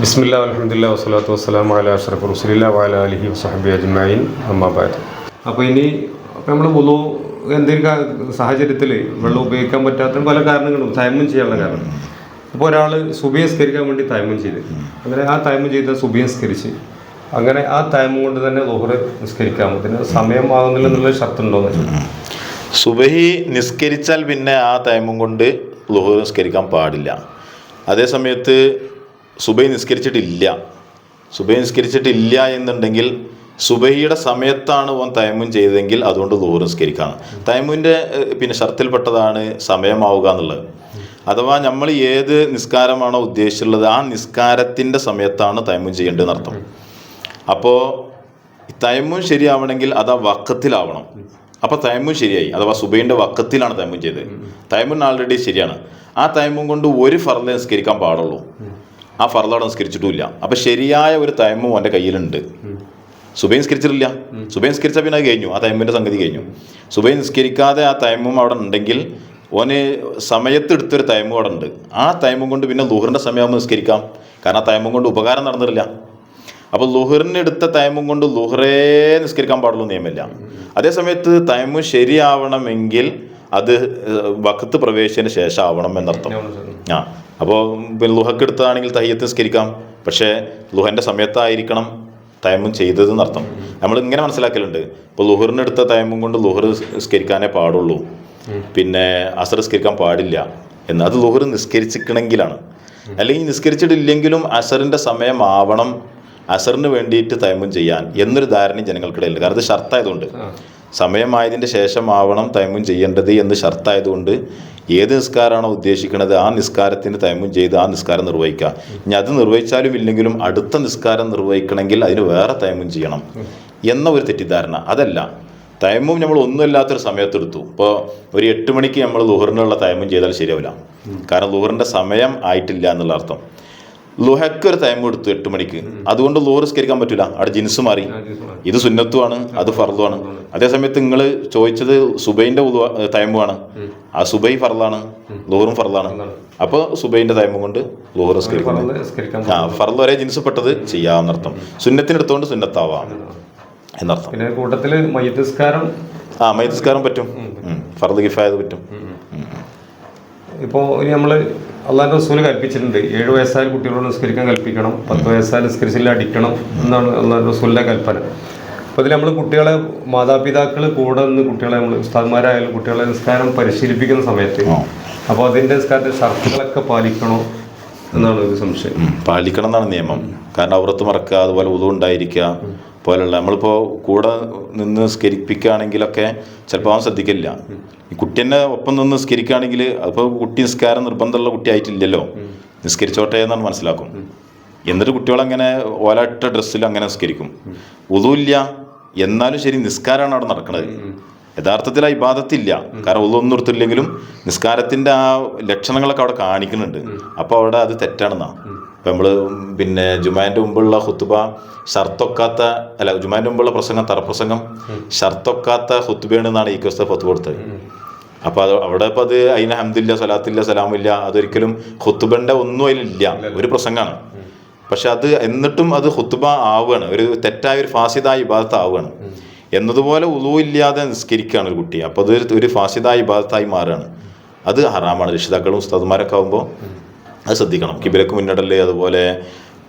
ബിസ്മില്ല അലഹമുല്ല വസ്സലാത്തു വസ്സലാം അല അഷറഫ് റുസലില്ല വാല അലഹി വസഹബി അജ്മൈൻ അമ്മാബാദ് അപ്പോൾ ഇനി നമ്മൾ പൊതു എന്തെങ്കിലും സാഹചര്യത്തിൽ വെള്ളം ഉപയോഗിക്കാൻ പറ്റാത്ത പല കാരണങ്ങളും തയമ്മം ചെയ്യാനുള്ള കാരണം. അപ്പോൾ ഒരാൾ സുബിയസ്കരിക്കാൻ വേണ്ടി തയമ്മം ചെയ്ത്. അങ്ങനെ ആ തയമ്മം ചെയ്ത സുബിയസ്കരിച്ച് അങ്ങനെ ആ തയമ്മം കൊണ്ട് തന്നെ ലോഹറ് നിസ്കരിക്കാം. സമയം സമയമാകുന്നില്ല എന്നുള്ള ഷർത്തുണ്ടോന്ന് വെച്ചാൽ സുബഹി നിസ്കരിച്ചാൽ പിന്നെ ആ ടൈമും കൊണ്ട് ലുഹു നിസ്കരിക്കാൻ പാടില്ല. അതേ സമയത്ത് സുബഹി നിസ്കരിച്ചിട്ടില്ല. സുബൈ നിസ്കരിച്ചിട്ടില്ല എന്നുണ്ടെങ്കിൽ സുബഹിയുടെ സമയത്താണ് ഓൻ തൈമുൻ ചെയ്തതെങ്കിൽ അതുകൊണ്ട് ദൂർ നിസ്കരിക്കാണ്. തൈമുവിന്റെ പിന്നെ ഷർത്തിൽപ്പെട്ടതാണ് സമയമാവുക എന്നുള്ളത്. അഥവാ നമ്മൾ ഏത് നിസ്കാരമാണോ ഉദ്ദേശിച്ചുള്ളത് ആ നിസ്കാരത്തിന്റെ സമയത്താണ് തൈമുൻ ചെയ്യേണ്ടതെന്ന് അർത്ഥം. അപ്പോൾ തൈമുൻ ശരിയാവണമെങ്കിൽ അത് ആ വക്കത്തിലാവണം. അപ്പോൾ തൈമുൻ ശരിയായി. അഥവാ സുബൈന്റെ വക്കത്തിലാണ് തൈമുൻ ചെയ്തത്. തൈമുൻ ആൾറെഡി ശരിയാണ്. ആ തൈമും കൊണ്ട് ഒരു ഫർദ് നിസ്കരിക്കാൻ പാടുള്ളൂ. ആ ഫർദ് അവിടെ നിസ്കരിച്ചിട്ടുമില്ല അപ്പോൾ ശരിയായ ഒരു തൈമും അവന്റെ കയ്യിലുണ്ട്. സുബൈ നിസ്കരിച്ചിട്ടില്ല സുബൈ നിസ്കരിച്ചാൽ പിന്നെ അത് കഴിഞ്ഞു. ആ തൈമിന്റെ സംഗതി കഴിഞ്ഞു. സുബൈ നിസ്കരിക്കാതെ ആ തൈമും അവിടെ ഉണ്ടെങ്കിൽ ഓന് സമയത്തെടുത്തൊരു തൈമും അവിടെ ഉണ്ട്. ആ തൈമും കൊണ്ട് പിന്നെ ലുഹറിന്റെ സമയമാകുമ്പോൾ നിസ്കരിക്കാം. കാരണം ആ തൈമും കൊണ്ട് ഉപകാരം നടന്നിട്ടില്ല. അപ്പോൾ ലുഹറിന് എടുത്ത തൈമും കൊണ്ട് ലുഹറേ നിസ്കരിക്കാൻ പാടുള്ളൂ നിയമമില്ല. അതേസമയത്ത് തൈമും ശരിയാവണമെങ്കിൽ അത് വക്കത്ത് പ്രവേശിച്ചതിന് ശേഷം ആവണം എന്നർത്ഥം. ആ. അപ്പോൾ പിന്നെ ലുഹക്ക് എടുത്തതാണെങ്കിൽ തയ്യത്ത് നിസ്കരിക്കാം. പക്ഷേ ലുഹന്റെ സമയത്തായിരിക്കണം തയമും ചെയ്തത് എന്നർത്ഥം. നമ്മൾ ഇങ്ങനെ മനസ്സിലാക്കലുണ്ട്. ഇപ്പോൾ ലുഹറിന് എടുത്ത തയമും കൊണ്ട് ലുഹർ നിസ്കരിക്കാനേ പാടുള്ളൂ. പിന്നെ അസർ നിസ്കരിക്കാൻ പാടില്ല എന്ന്. അത് ലുഹർ നിസ്കരിച്ചിക്കണമെങ്കിലാണ് അല്ലെങ്കിൽ നിസ്കരിച്ചിട്ടില്ലെങ്കിലും അസറിന്റെ സമയമാവണം അസറിന് വേണ്ടിയിട്ട് തയമും ചെയ്യാൻ എന്നൊരു ധാരണ ജനങ്ങൾക്കിടയിലുണ്ട്. കാരണം അത് ഷർത്തായതുകൊണ്ട്. സമയമായതിന്റെ ശേഷമാവണം തൈമും ചെയ്യേണ്ടത് എന്ന് ഷർത്തായതുകൊണ്ട് ഏത് നിസ്കാരമാണോ ഉദ്ദേശിക്കുന്നത് ആ നിസ്കാരത്തിന് തൈമും ചെയ്ത് ആ നിസ്കാരം നിർവഹിക്കുക. ഇനി അത് നിർവഹിച്ചാലും ഇല്ലെങ്കിലും അടുത്ത നിസ്കാരം നിർവഹിക്കണമെങ്കിൽ അതിന് വേറെ തൈമും ചെയ്യണം എന്ന ഒരു തെറ്റിദ്ധാരണ. അതല്ല തൈമും നമ്മൾ ഒന്നുമില്ലാത്തൊരു സമയത്തെടുത്തു. ഇപ്പോൾ ഒരു എട്ട് മണിക്ക് നമ്മൾ ലുഹറിനുള്ള തൈമും ചെയ്താൽ ശരിയാവില്ല. കാരണം ലുഹറിന്റെ സമയം ആയിട്ടില്ല എന്നുള്ള അർത്ഥം. ലുഹക്ക് ഒരു ടൈം എടുത്തു എട്ട് മണിക്ക്. അതുകൊണ്ട് ലുഹർ സ്കരിക്കാൻ പറ്റില്ല അവിടെ ജിൻസ് മാറി. ഇത് സുന്നത്തുമാണ് അത് ഫർദുമാണ് അതേസമയത്ത് നിങ്ങൾ ചോദിച്ചത് സുബൈന്റെ തൈമുമാണ് ആ സുബൈ ഫർദാണ് ലോറും ഫർദാണ്. അപ്പോൾ സുബൈന്റെ തയമും കൊണ്ട് ലോറ് സ്കരിക്കുന്നത് നിസ്കരിക്കാൻ ആ ഫർദ് ഒരേ ജിൻസ് പെട്ടത് ചെയ്യാമെന്നർത്ഥം സുന്നത്തിനെടുത്തുകൊണ്ട് സുന്നത്താവാം. എന്നർത്ഥം. പിന്നെ കൂട്ടത്തിൽ ആ മൈതസ്കാരം പറ്റും. ഫർദ് കിഫായത് പറ്റും. ഇപ്പോൾ ഇനി നമ്മൾ അള്ളാഹിന്റെ റസൂൽ കൽപ്പിച്ചിട്ടുണ്ട്. ഏഴ് വയസ്സായ കുട്ടികളോട് നിസ്കരിക്കാൻ കൽപ്പിക്കണം പത്ത് വയസ്സായ നിസ്കരിച്ചില്ല അടിക്കണം എന്നാണ് അള്ളാഹിന്റെ റസൂലിന്റെ കൽപ്പന. അപ്പോൾ ഇതിൽ നമ്മൾ കുട്ടികളെ മാതാപിതാക്കൾ കൂടെ നിന്ന് കുട്ടികളെ നമ്മൾ ഉസ്താദ്മാരായാലും കുട്ടികളെ നിസ്കാരം പരിശീലിപ്പിക്കുന്ന സമയത്ത് അപ്പോൾ അതിന്റെ നിസ്കാരത്തെ ഷർത്തുകളൊക്കെ പാലിക്കണോ എന്നാണ് ഒരു സംശയം. പാലിക്കണം എന്നാണ് നിയമം. കാരണം അവർത്ത് മറക്കുക അതുപോലെ ഉതു ഉണ്ടായിരിക്കുക. പോലുള്ള നമ്മളിപ്പോൾ കൂടെ നിന്ന് സ്കരിപ്പിക്കുകയാണെങ്കിലൊക്കെ ചിലപ്പോൾ അവൻ ശ്രദ്ധിക്കില്ല. ഈ തന്നെ ഒപ്പം നിന്ന് നിസ്കരിക്കുകയാണെങ്കിൽ അപ്പോൾ കുട്ടി നിസ്കാരം നിർബന്ധമുള്ള കുട്ടി ആയിട്ടില്ലല്ലോ. നിസ്കരിച്ചോട്ടെ എന്നാണ് മനസ്സിലാക്കും. എന്നിട്ട് കുട്ടികളങ്ങനെ ഓലാട്ട ഡ്രസ്സിൽ അങ്ങനെ നിസ്കരിക്കും. ഉതുമില്ല എന്നാലും ശരി നിസ്കാരമാണ് അവിടെ നടക്കുന്നത് യഥാർത്ഥത്തിൽ ആ ഇബാദത്തില്ല. കാരണം ഒന്നും നിർത്തില്ലെങ്കിലും നിസ്കാരത്തിന്റെ ആ ലക്ഷണങ്ങളൊക്കെ അവിടെ കാണിക്കുന്നുണ്ട്. അപ്പോൾ അവിടെ അത് തെറ്റാണെന്നാ. ഇപ്പം നമ്മൾ പിന്നെ ജുമാന്റെ മുമ്പുള്ള ഹുത്തുബ ഷർത്തൊക്കാത്ത അല്ല ജുമാന്റെ മുമ്പുള്ള പ്രസംഗം തറപ്രസംഗം ഷർത്തൊക്കാത്ത ഹുത്തുബയാണ് എന്നാണ് ഈ ക്രിസ്ത ഫത്ത് കൊടുത്തത്. അപ്പോൾ അത് അവിടെ ഇപ്പോൾ അത് അതിന് ഹംദില്ല സലാത്തില്ല സലാമില്ല അതൊരിക്കലും ഹുത്തുബന്റെ ഒന്നും അതിലില്ല ഒരു പ്രസംഗമാണ്. പക്ഷെ അത് എന്നിട്ടും അത് ഹുത്തുബ ആവുകയാണ്. ഒരു തെറ്റായ ഒരു ഫാസിദായ വിഭാഗത്ത് ആവുകയാണ്. എന്നതുപോലെ ഉളുവില്ലാതെ നിസ്കരിക്കുകയാണ് ഒരു കുട്ടി. അപ്പോൾ അത് ഒരു- ഫാസിദായ ഇബാദത്തായി മാറുകയാണ്. അത് ഹറാമാണ്. രക്ഷിതാക്കളും ഉസ്താദുമാരൊക്കെ ആകുമ്പോൾ അത് ശ്രദ്ധിക്കണം. കിബിലക്ക് മുന്നിടൽ അതുപോലെ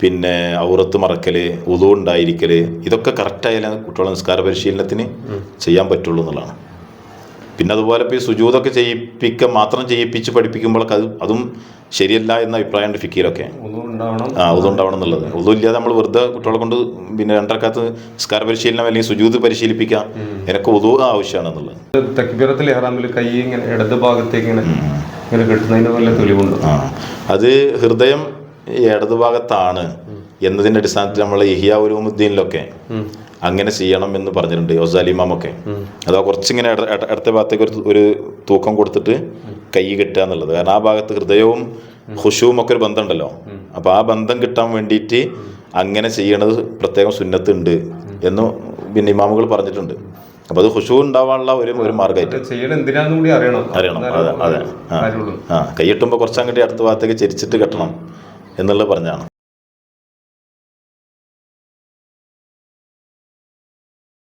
പിന്നെ ഔറത്ത് മറക്കൽ ഉതു ഉണ്ടായിരിക്കൽ ഇതൊക്കെ കറക്റ്റായാലും കുട്ടികളെ നിസ്കാര പരിശീലനത്തിന് ചെയ്യാൻ പറ്റുള്ളൂ എന്നുള്ളതാണ്. പിന്നെ അതുപോലെ ഇപ്പോൾ ഈ സുജൂതൊക്കെ ചെയ്യിപ്പിക്കുക മാത്രം ചെയ്യിപ്പിച്ച് പഠിപ്പിക്കുമ്പോഴൊക്കെ അത് അതും ശരിയല്ല എന്ന അഭിപ്രായമുണ്ട് ഫിക്കിയിലൊക്കെ. ആ ഉതുണ്ടാവണം എന്നുള്ളത്. ഉതു ഇല്ലാതെ നമ്മൾ വെറുതെ കുട്ടികളെ കൊണ്ട് പിന്നെ രണ്ടരക്കാത്ത് നിസ്കാര പരിശീലനം അല്ലെങ്കിൽ സുജൂത് പരിശീലിപ്പിക്കുക എനിക്ക് ഉതു ആവശ്യമാണെന്നുള്ളത് തക്ബീറത്തിൽ ഇഹ്റാമിൽ കൈ ഇങ്ങനെ ഇടത് ഭാഗത്തേക്ക് ഇങ്ങനെ ഇങ്ങനെ കിട്ടുന്നതിന് വല്ല തെളിവുണ്ട്? ആ അത് ഹൃദയം ഇടതുഭാഗത്താണ് എന്നതിന്റെ അടിസ്ഥാനത്തിൽ നമ്മൾ ഇഹിയ ഉലൂമുദ്ദീനിലൊക്കെ അങ്ങനെ ചെയ്യണം എന്ന് പറഞ്ഞിട്ടുണ്ട് യോസാലിമാമൊക്കെ അതാ കുറച്ചിങ്ങനെ ഇട- ഭാഗത്തേക്ക് ഒരു ഒരു തൂക്കം കൊടുത്തിട്ട് കൈ കിട്ടുക എന്നുള്ളത്. കാരണം ആ ഭാഗത്ത് ഹൃദയവും ഹുഷുവും ഒക്കെ ഒരു ബന്ധമുണ്ടല്ലോ. അപ്പോൾ ആ ബന്ധം കിട്ടാൻ വേണ്ടിയിട്ട് അങ്ങനെ ചെയ്യണത് പ്രത്യേകം സുന്നത്തുണ്ട് എന്ന് പിന്നെ ഇമാമുകൾ പറഞ്ഞിട്ടുണ്ട്. അപ്പോൾ അത് ഹുഷു ഉണ്ടാവാനുള്ള ഒരു ഒരു മാർഗമായിട്ട്. അറിയണം. അറിയണം. അതെ അതെ. ആ. കൈയിട്ടുമ്പോൾ കുറച്ചങ്ങോട്ട് അടുത്ത ഭാഗത്തേക്ക് ചിരിച്ചിട്ട് കെട്ടണം എന്നുള്ളത് പറഞ്ഞാണ്